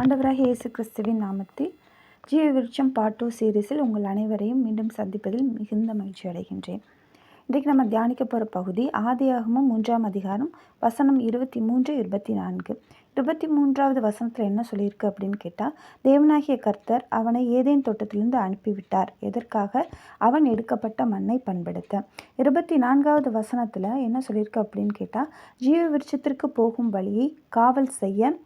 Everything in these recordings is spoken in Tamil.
ஆண்டவராக இயேசு கிறிஸ்துவின் நாமத்தில் ஜீவ விருட்சம் பார்ட் டூ சீரீஸில் உங்கள் அனைவரையும் மீண்டும் சந்திப்பதில் மிகுந்த மகிழ்ச்சி அடைகின்றேன். இன்றைக்கு நம்ம தியானிக்க போகிற பகுதி ஆதியாகமும் மூன்றாம் அதிகாரம் வசனம் இருபத்தி மூன்று இருபத்தி நான்கு. இருபத்தி மூன்றாவது வசனத்தில் என்ன சொல்லியிருக்கு அப்படின்னு கேட்டால் தேவனாகிய கர்த்தர் அவனை ஏதேன் தோட்டத்திலிருந்து அனுப்பிவிட்டார். எதற்காக? அவன் எடுக்கப்பட்ட மண்ணை பண்படுத்த. இருபத்தி நான்காவது வசனத்தில் என்ன சொல்லியிருக்கு அப்படின்னு கேட்டால் ஜீவ விருட்சத்திற்கு போகும் வழியை காவல் செய்ய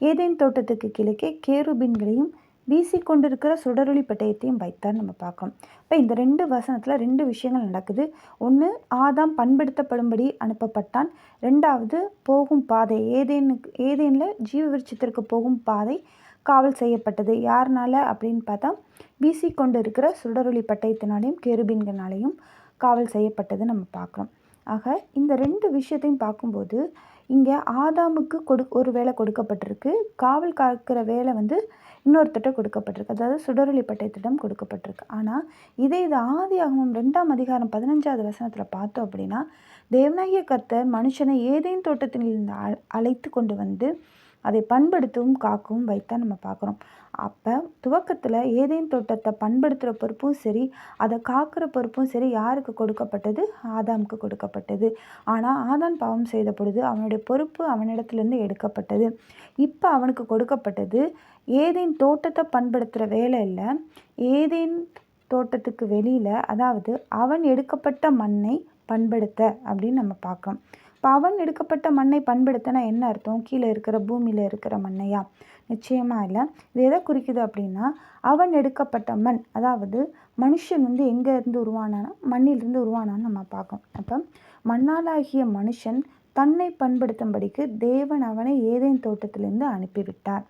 ஏதேன் தோட்டத்துக்கு கிழக்கே கேருபின்களையும் வீசிக்கொண்டிருக்கிற சுடரொளி பட்டயத்தையும் வைத்தார் நம்ம பார்க்கோம் இப்போ இந்த ரெண்டு வசனத்தில் ரெண்டு விஷயங்கள் நடக்குது. ஒன்று ஆதாம் பண்படுத்தப்படும்படி அனுப்பப்பட்டான். ரெண்டாவது போகும் பாதை. ஏதேனுக்கு ஏதேனில் ஜீவ விருட்சத்திற்கு போகும் பாதை காவல் செய்யப்பட்டது. யாருனால அப்படின்னு பார்த்தா வீசி கொண்டு இருக்கிற சுடரொளி பட்டயத்தினாலையும் கேருபீன்களாலையும் காவல் செய்யப்பட்டது நம்ம பார்க்குறோம் ஆக இந்த ரெண்டு விஷயத்தையும் பார்க்கும்போது இங்கே ஆதாமுக்கு கொடு ஒரு வேலை கொடுக்கப்பட்டிருக்கு. காவல் காக்கிற வேலை வந்து இன்னொருத்திட்ட கொடுக்கப்பட்டிருக்கு. அதாவது சுடரொளி பட்டயத்திடம் கொடுக்கப்பட்டிருக்கு. ஆனால் இதே இது ஆதி ஆகமம் ரெண்டாம் அதிகாரம் பதினஞ்சாவது வசனத்தில் பார்த்தோம் அப்படின்னா தேவநாயக கர்த்தர் மனுஷனை ஏதேன் தோட்டத்திலிருந்து அழைத்து கொண்டு வந்து அதை பண்படுத்தவும் காக்கவும் வைத்தான் நம்ம பார்க்குறோம். அப்போ துவக்கத்தில் ஏதேன் தோட்டத்தை பண்படுத்துகிற பொறுப்பும் சரி அதை காக்கிற பொறுப்பும் சரி யாருக்கு கொடுக்கப்பட்டது? ஆதாமுக்கு கொடுக்கப்பட்டது. ஆனால் ஆதான் பாவம் செய்த பொழுது அவனுடைய பொறுப்பு அவனிடத்துலேருந்து எடுக்கப்பட்டது. இப்போ அவனுக்கு கொடுக்கப்பட்டது ஏதேன் தோட்டத்தை பண்படுத்துகிற வேலை இல்லை ஏதேன் தோட்டத்துக்கு வெளியில் அதாவது அவன் எடுக்கப்பட்ட மண்ணை பண்படுத்த அப்படின்னு நம்ம பார்க்கணும் இப்போ அவன் எடுக்கப்பட்ட மண்ணை பண்படுத்தினா என்ன அர்த்தம்? கீழே இருக்கிற பூமியில் இருக்கிற மண்ணையா? நிச்சயமாக இல்லை. இது எதை குறிக்குது அப்படின்னா அவன் எடுக்கப்பட்ட மண் அதாவது மனுஷன் வந்து எங்கேருந்து உருவானானா மண்ணிலிருந்து உருவானான்னு நம்ம பார்க்கோம் அப்போ மண்ணாலாகிய மனுஷன் தன்னை பண்படுத்தும்படிக்கு தேவன் அவனை ஏதேன் தோட்டத்திலிருந்து அனுப்பிவிட்டார்.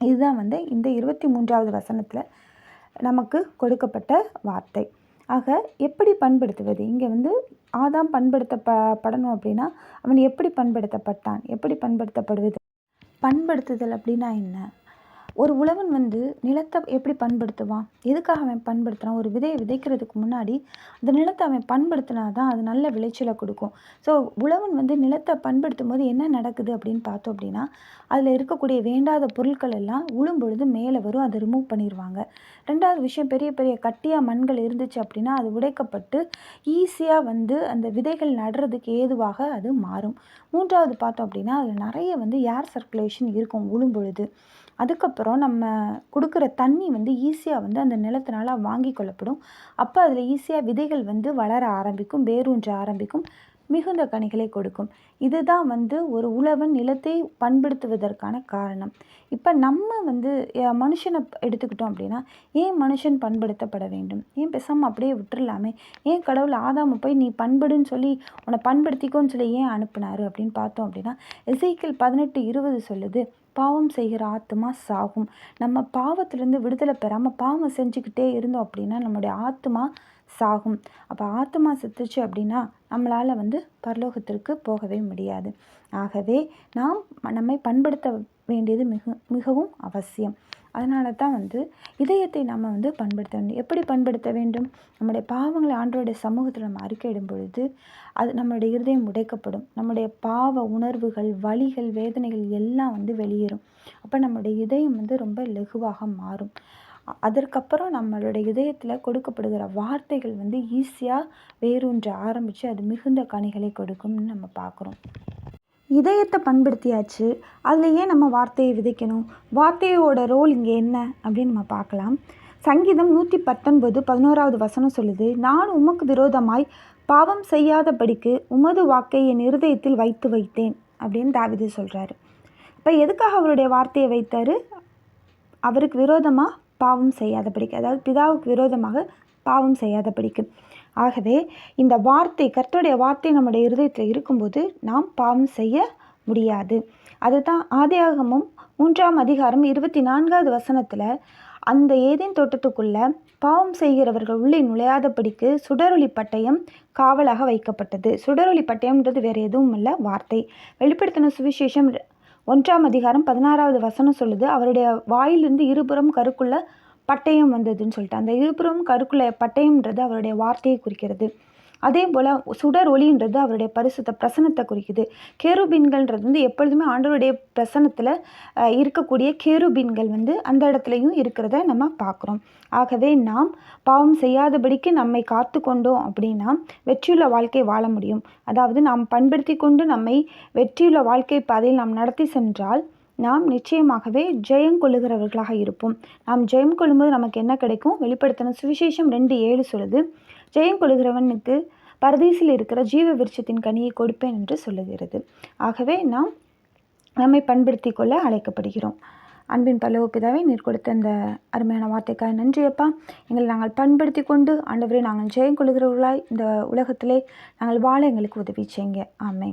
இதுதான் வந்து இந்த இருபத்தி மூன்றாவது வசனத்தில் நமக்கு கொடுக்கப்பட்ட வார்த்தை. ஆக எப்படி பண்படுத்துவது? இங்கே வந்து ஆதாம் பண்படுத்த ப படணும் அப்படின்னா அவன் எப்படி பண்படுத்தப்பட்டான்? எப்படி பண்படுத்தப்படுவது? பண்படுத்துதல் அப்படின்னா என்ன? ஒரு உழவன் வந்து நிலத்தை எப்படி பண்படுத்துவான்? எதுக்காக அவன் பண்படுத்துகிறான் ஒரு விதையை விதைக்கிறதுக்கு முன்னாடி அந்த நிலத்தை அவன் பண்படுத்தினா தான் அது நல்ல விளைச்சலை கொடுக்கும். ஸோ உழவன் வந்து நிலத்தை பண்படுத்தும் போது என்ன நடக்குது அப்படின்னு பார்த்தோம் அப்படின்னா அதில் இருக்கக்கூடிய வேண்டாத பொருட்கள் எல்லாம் உழும் பொழுது மேலே வரும் அதை ரிமூவ் பண்ணிடுவாங்க ரெண்டாவது விஷயம் பெரிய பெரிய கட்டியாக மண்கள் இருந்துச்சு அப்படின்னா அது உடைக்கப்பட்டு ஈஸியாக வந்து அந்த விதைகள் நடுறதுக்கு ஏதுவாக அது மாறும். மூன்றாவது பார்த்தோம் அப்படின்னா அதில் நிறைய வந்து ஏர் சர்க்குலேஷன் இருக்கும் உழும் பொழுது அதுக்கப்புறம் நம்ம கொடுக்குற தண்ணி வந்து ஈஸியாக வந்து அந்த நிலத்தினால வாங்கி கொள்ளப்படும். அப்போ அதில் ஈஸியாக விதைகள் வந்து வளர ஆரம்பிக்கும் வேரூன்ற ஆரம்பிக்கும். மிகுந்த கனிகளை கொடுக்கும். இதுதான் வந்து ஒரு உழவன் நிலத்தை பண்படுத்துவதற்கான காரணம். இப்போ நம்ம வந்து மனுஷனை எடுத்துக்கிட்டோம் அப்படின்னா ஏன் மனுஷன் பண்படுத்தப்பட வேண்டும்? ஏன் பேசாமல் அப்படியே விட்டுடலாமே ஏன் கடவுள் ஆதாம போய் நீ பண்படுன்னு சொல்லி உன்னை பண்படுத்திக்கோன்னு சொல்லி ஏன் அனுப்புனாரு அப்படின்னு பார்த்தோம் அப்படின்னா இசைக்கில் பதினெட்டு இருபது சொல்லுது பாவம் செய்கிற ஆத்மா சாகும். நம்ம பாவத்திலேருந்து விடுதலை பெறாமல் பாவம் செஞ்சுக்கிட்டே இருந்தோம் அப்படின்னா நம்முடைய ஆத்மா சாகும். அப்போ ஆத்மா செத்துச்சு அப்படின்னா நம்மளால் வந்து பரலோகத்திற்கு போகவே முடியாது. ஆகவே நாம் நம்மை பண்படுத்த வேண்டியது மிக மிகவும் அவசியம். அதனால தான் வந்து இதயத்தை நம்ம வந்து பண்படுத்த வேண்டும். எப்படி பண்படுத்த வேண்டும்? நம்முடைய பாவங்களை ஆண்டோடைய சமூகத்தில் நம்ம அறிக்கையிடும் பொழுது அது நம்மளுடைய இருதயம் உடைக்கப்படும். நம்முடைய பாவ உணர்வுகள் வலிகள் வேதனைகள் எல்லாம் வந்து வெளியேறும். அப்போ நம்மளுடைய இதயம் வந்து ரொம்ப லெகுவாக மாறும். அதற்கப்புறம் நம்மளுடைய இதயத்தில் கொடுக்கப்படுகிற வார்த்தைகள் வந்து ஈஸியாக வேரூன்ற ஆரம்பித்து அது மிகுந்த கனிகளை கொடுக்கும்னு நம்ம பார்க்குறோம். இதயத்தை பண்படுத்தியாச்சு அதில் ஏன் நம்ம வார்த்தையை விதைக்கணும்? வார்த்தையோட ரோல் இங்கே என்ன? அப்படின்னு நம்ம பார்க்கலாம். சங்கீதம் நூற்றி பத்தொன்பது பதினோராவது வசனம் சொல்லுது நான் உமக்கு விரோதமாய் பாவம் செய்யாதபடிக்கு உமது வாக்கை என் இருதயத்தில் வைத்து வைத்தேன் அப்படின்னு தாவிது சொல்கிறாரு இப்போ எதுக்காக அவருடைய வார்த்தையை வைத்தார்? அவருக்கு விரோதமாக பாவம் செய்யாதபடிக்கு அதாவது பிதாவுக்கு விரோதமாக பாவம் செய்யாதபடிக்கு ஆகவே இந்த வார்த்தை கர்த்தருடைய வார்த்தை நம்முடைய இருதயத்தில் இருக்கும்போது நாம் பாவம் செய்ய முடியாது. அதுதான் ஆதியாகமும் மூன்றாம் அதிகாரம் இருபத்தி நான்காவது வசனத்தில் அந்த ஏதேன் தோட்டத்துக்குள்ள பாவம் செய்கிறவர்கள் உள்ளே நுழையாதபடிக்கு சுடரொளி பட்டயம் காவலாக வைக்கப்பட்டது. சுடரொளி பட்டயம்ன்றது வேறு எதுவும் இல்லை வார்த்தை. வெளிப்படுத்தின சுவிசேஷம் ஒன்றாம் அதிகாரம் பதினாறாவது வசனம் சொல்லுது அவருடைய வாயிலிருந்து இருபுறம் கருக்குள்ள பட்டயம் வந்ததுன்னு சொல்லிட்டு அந்த இருபுறம் கருக்குள்ள பட்டயம்ன்றது அவருடைய வார்த்தையை குறிக்கிறது. அதே போல் சுடர் ஒளின்றது அவருடைய பரிசுத்த பிரசனத்தை குறிக்குது. கேருபின்கள்ன்றது வந்து எப்பொழுதுமே ஆண்டவருடைய பிரசனத்தில் இருக்கக்கூடிய கேருபின்கள் வந்து அந்த இடத்துலையும் இருக்கிறத நம்ம பார்க்குறோம். ஆகவே நாம் பாவம் செய்யாதபடிக்கு நம்மை காத்து கொண்டோம் அப்படின்னா வெற்றியுள்ள வாழ்க்கை வாழ முடியும். அதாவது நாம் பண்படுத்தி கொண்டு நம்மை வெற்றியுள்ள வாழ்க்கை பாதையில் நாம் நடத்தி சென்றால் நாம் நிச்சயமாகவே ஜெயம் கொள்ளுகிறவர்களாக இருப்போம். நாம் ஜெயம் கொள்ளும்போது நமக்கு என்ன கிடைக்கும்? வெளிப்படுத்தின சுவிசேஷம் ரெண்டு ஏழு சொல்லுது ஜெயம் கொள்கிறவனுக்கு பரதீசில் இருக்கிற ஜீவ விருட்சத்தின் கனியை கொடுப்பேன் என்று சொல்லுகிறது. ஆகவே நாம் நம்மை பண்படுத்தி கொள்ள அழைக்கப்படுகிறோம். அன்பின் பல்லவ பிதாவை நீர் கொடுத்த இந்த அருமையான வார்த்தைக்காக நன்றியப்பா எங்களை நாங்கள் பண்படுத்தி கொண்டு ஆண்டவரை நாங்கள் ஜெயம் கொள்கிறவர்களாய் இந்த உலகத்திலே நாங்கள் வாழ எங்களுக்கு உதவி செய்யுங்க. ஆமை